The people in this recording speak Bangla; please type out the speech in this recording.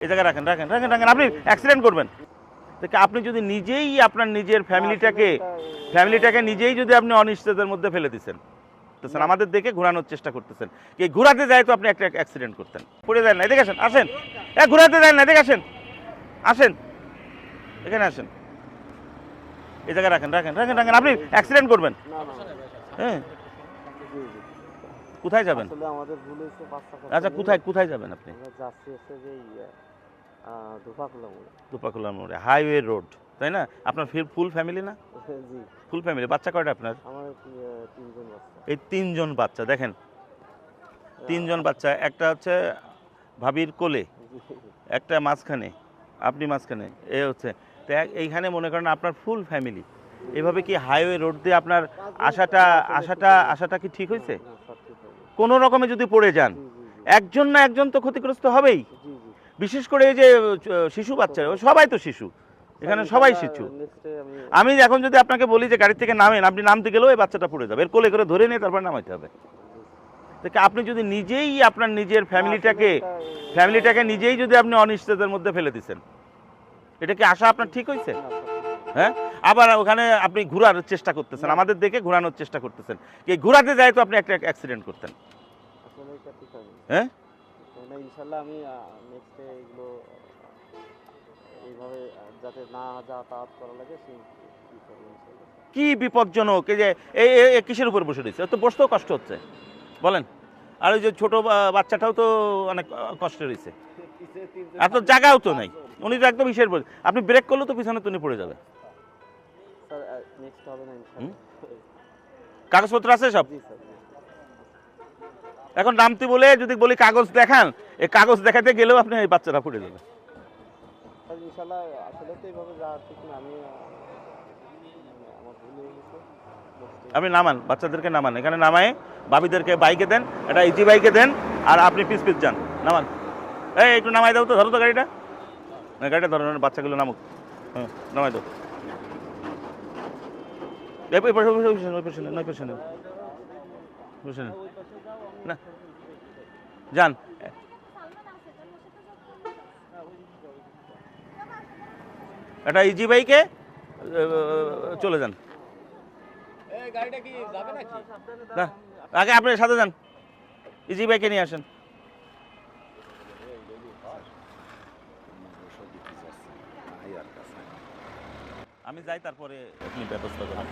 এই জায়গায় রাখেন রাখেন রাখেন রাখেন। আপনি অ্যাক্সিডেন্ট করবেন। দেখে আপনি যদি নিজেই আপনার নিজের ফ্যামিলিটাকে ফ্যামিলিটাকে নিজেই যদি আপনি অনিশ্চিতের মধ্যে ফেলে দিচ্ছেন করতেছেন আমাদের দেখে ঘোরানোর চেষ্টা করতেছেন। কি ঘোরাতে যায় তো আপনি একটা অ্যাক্সিডেন্ট করতেন। পড়ে যায় না। এদিকে আসেন আসেন। এ ঘোরাতে যায় না। এদিকে আসেন। আসেন। এখানে আসেন। এই জায়গায় রাখেন রাখেন রাখেন রাখেন। আপনি অ্যাক্সিডেন্ট করবেন। হ্যাঁ। কোথায় যাবেন? আচ্ছা কোথায় কোথায় যাবেন আপনি? দুপাকুলা মোড়ে হাইওয়ে রোড তাই না? আপনার ফুল ফ্যামিলি না? ফুল ফ্যামিলি বাচ্চা কয়টা আপনার? এই তিনজন বাচ্চা দেখেন। তিনজন বাচ্চা একটা হচ্ছে ভাবির কোলে একটা মাঝখানে আপনি মাঝখানে এ হচ্ছে। তো এইখানে মনে করেন আপনার ফুল ফ্যামিলি। এভাবে কি হাইওয়ে রোড দিয়ে আপনার আশাটা আশাটা আশাটা কি ঠিক হয়েছে। কোনো রকমে যদি পড়ে যান একজন না একজন তো ক্ষতিগ্রস্ত হবেই। বিশেষ করে এই যে শিশু বাচ্চা সবাই তো শিশু। এখানে সবাই শিশু। আমি এখন যদি আপনাকে বলি যে গাড়ি থেকে নামেন আপনি নামতে গেলেও এই বাচ্চাটা পড়ে যাবে। এর কোলে করে ধরে নিয়ে তারপর নামাইতে হবে। আপনি যদি নিজেই আপনার নিজের ফ্যামিলিটাকে ফ্যামিলিটাকে নিজেই যদি আপনি অনিশ্চিতের মধ্যে ফেলে দিচ্ছেন এটা কি আশা আপনার ঠিক হয়েছে হ্যাঁ? আবার ওখানে আপনি ঘোরার চেষ্টা করতেছেন আমাদের দেখে ঘোরানোর চেষ্টা করতেছেন। কি ঘোরাতে যায় তো আপনি একটা অ্যাক্সিডেন্ট করতেন। হ্যাঁ? না ইনশাল্লাহ আমি নেক্সটে এগুলো এইভাবে যাতে না যাতায়াত করা লাগে সেই কি বিপজ্জনক? এই যে এই কিসের উপর বসে রয়েছে? তো বসতেও কষ্ট হচ্ছে। বলেন। আর ওই যে ছোট বাচ্চাটাও তো অনেক কষ্ট রয়েছে। আর তো জায়গাও তো নাই। উনি তো একদম ইসের উপর আপনি ব্রেক করলেও তো পিছনে তুমি পড়ে যাবে। কাগজপত্র আছে সব। এখন নামতে বলে যদি বলি কাগজ দেখান এই কাগজ দেখাতে গেলেও আপনি এই বাচ্চাটা ফুটে যাবে ইনশাল্লাহ আসলে তো এইভাবে যাওয়া ঠিক না আমি আহ, আমার ভুল হয়ে গেছে Next আপনি নামান বাচ্চাদেরকে নামান এখানে নামায় বাবিদেরকে বাইকে দেন এটা ইজি বাইকে দেন আর আপনি পিস পিস যান নামান এই একটু নামাই দাও তো ধরো তো গাড়িটা না গাড়িটা ধরো বাচ্চাগুলো নামুক হ্যাঁ নামাই দাও এই ওই পাশে, ওই পাশে, নেন। না। যান। এটা ইজি বাইকে? চলে যান। না, আগে আপনি সাথে যান। ইজি বাইকে নিয়ে আসেন। আমি যাই তারপরে আপনি ব্যবস্থা করেন।